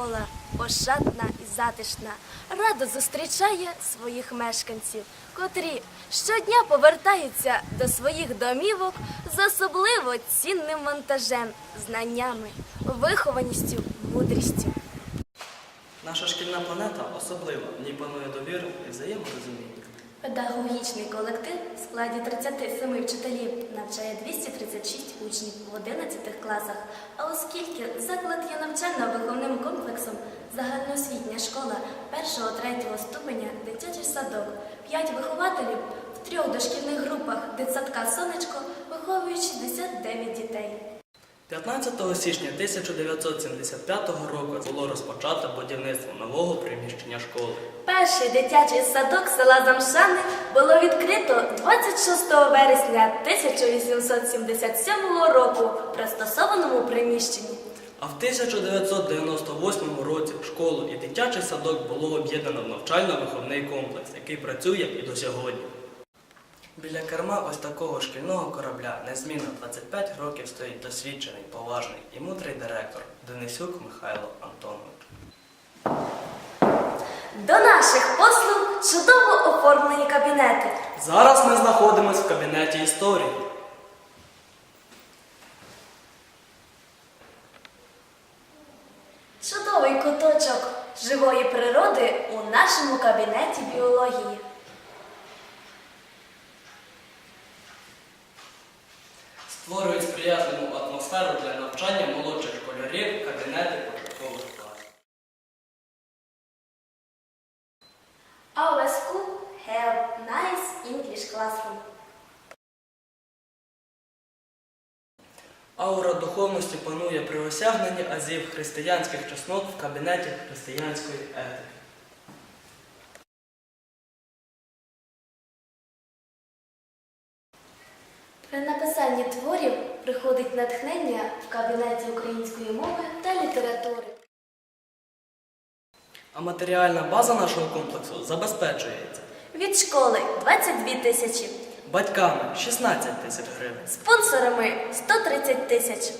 Школа ошатна і затишна, радо зустрічає своїх мешканців, котрі щодня повертаються до своїх домівок з особливо цінним вантажем, знаннями, вихованістю, мудрістю. Наша шкільна планета особлива, в ній панує довіра і взаєморозуміння. Педагогічний колектив в складі 37 вчителів навчає 236 учнів в 11 класах. А оскільки заклад є навчально-виховним комплексом, загальноосвітня школа 1-3 ступеня, дитячий садок, 5 вихователів в трьох дошкільних групах дитсадка Сонечко виховують 69 дітей. 15 січня 1975 року було розпочато будівництво нового приміщення школи. Перший дитячий садок села Замшани було відкрито 26 вересня 1877 року в пристосованому приміщенні. А в 1998 році школу і дитячий садок було об'єднано в навчально-виховний комплекс, який працює і до сьогодні. Біля керма ось такого шкільного корабля незмінно 25 років стоїть досвідчений, поважний і мудрий директор Денисюк Михайло Антонович. До наших послуг чудово оформлені кабінети. Зараз ми знаходимося в кабінеті історії. Чудовий куточок живої природи у нашому кабінеті біології. Створюють сприятливу атмосферу для навчання молодших школярів, кабінети початкових класів. Our school have nice English classroom. Аура духовності панує при осягненні азів християнських чеснот в кабінеті християнської етики. При написанні творів приходить натхнення в кабінеті української мови та літератури. А матеріальна база нашого комплексу забезпечується Від школи 22 тисячі, батьками 16 тисяч гривень. спонсорами 130 тисяч.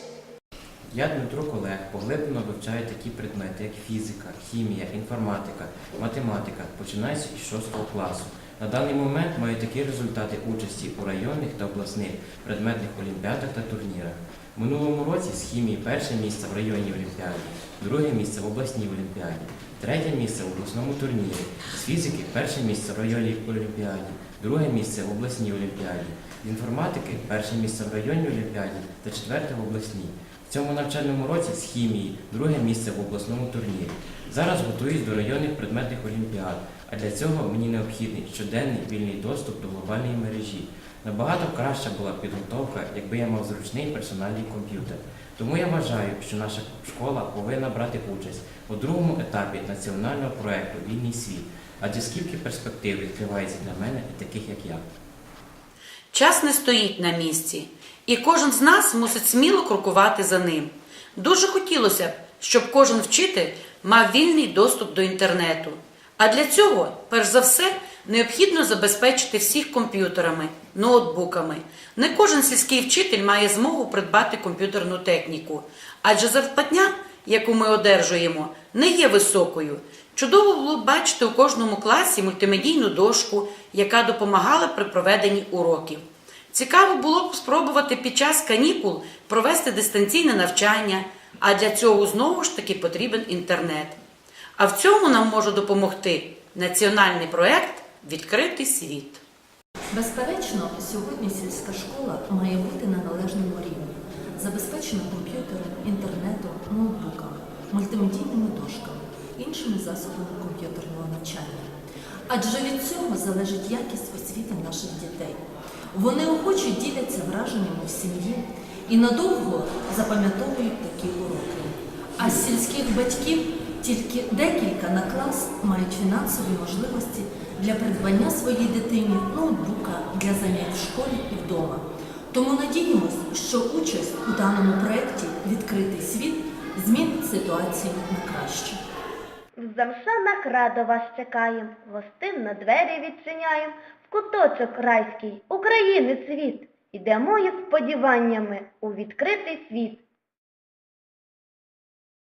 Я Дмитро Колег поглиблено вивчаю такі предмети, як фізика, хімія, інформатика, математика, починаючи із 6 класу. На даний момент маю такі результати участі у районних та обласних предметних олімпіадах та турнірах. В минулому році з хімії перше місце в районній олімпіаді, друге місце в обласній олімпіаді, третє місце в обласному турнірі, з фізики перше місце в районній олімпіаді, друге місце в обласній олімпіаді, з інформатики перше місце в районній олімпіаді та четверте в обласній. Цьому навчальному році з хімії друге місце в обласному турнірі. Зараз готуюсь до районних предметних олімпіад, а для цього мені необхідний щоденний вільний доступ до глобальної мережі. Набагато краща була підготовка, якби я мав зручний персональний комп'ютер. Тому я вважаю, що наша школа повинна брати участь у другому етапі національного проекту Вільний світ. Адже скільки перспектив відкривається для мене і таких, як я. Час не стоїть на місці, і кожен з нас мусить сміло крокувати за ним. Дуже хотілося б, щоб кожен вчитель мав вільний доступ до інтернету. А для цього, перш за все, необхідно забезпечити всіх комп'ютерами, ноутбуками. Не кожен сільський вчитель має змогу придбати комп'ютерну техніку, адже зарплатня, яку ми одержуємо, не є високою. Чудово було б бачити у кожному класі мультимедійну дошку, яка допомагала при проведенні уроків. Цікаво було б спробувати під час канікул провести дистанційне навчання, а для цього знову ж таки потрібен інтернет. А в цьому нам може допомогти національний проект Відкритий світ. Безперечно, сьогодні сільська школа має бути на належному рівні, забезпечена комп'ютером, інтернетом, ноутбуками, мультимедійними дошками, іншими засобами комп'ютерного навчання. Адже від цього залежить якість освіти наших дітей. Вони охоче діляться враженнями в сім'ї і надовго запам'ятовують такі уроки. А з сільських батьків тільки декілька на клас мають фінансові можливості для придбання своїй дитині ноутбука для занять в школі і вдома. Тому надіємось, що участь у даному проєкті Відкритий світ змінить ситуацію на краще. В замшанах радо вас чекаєм, гостинно двері відчиняєм, в куточок райський, України світ. Ідемо із сподіваннями у відкритий світ.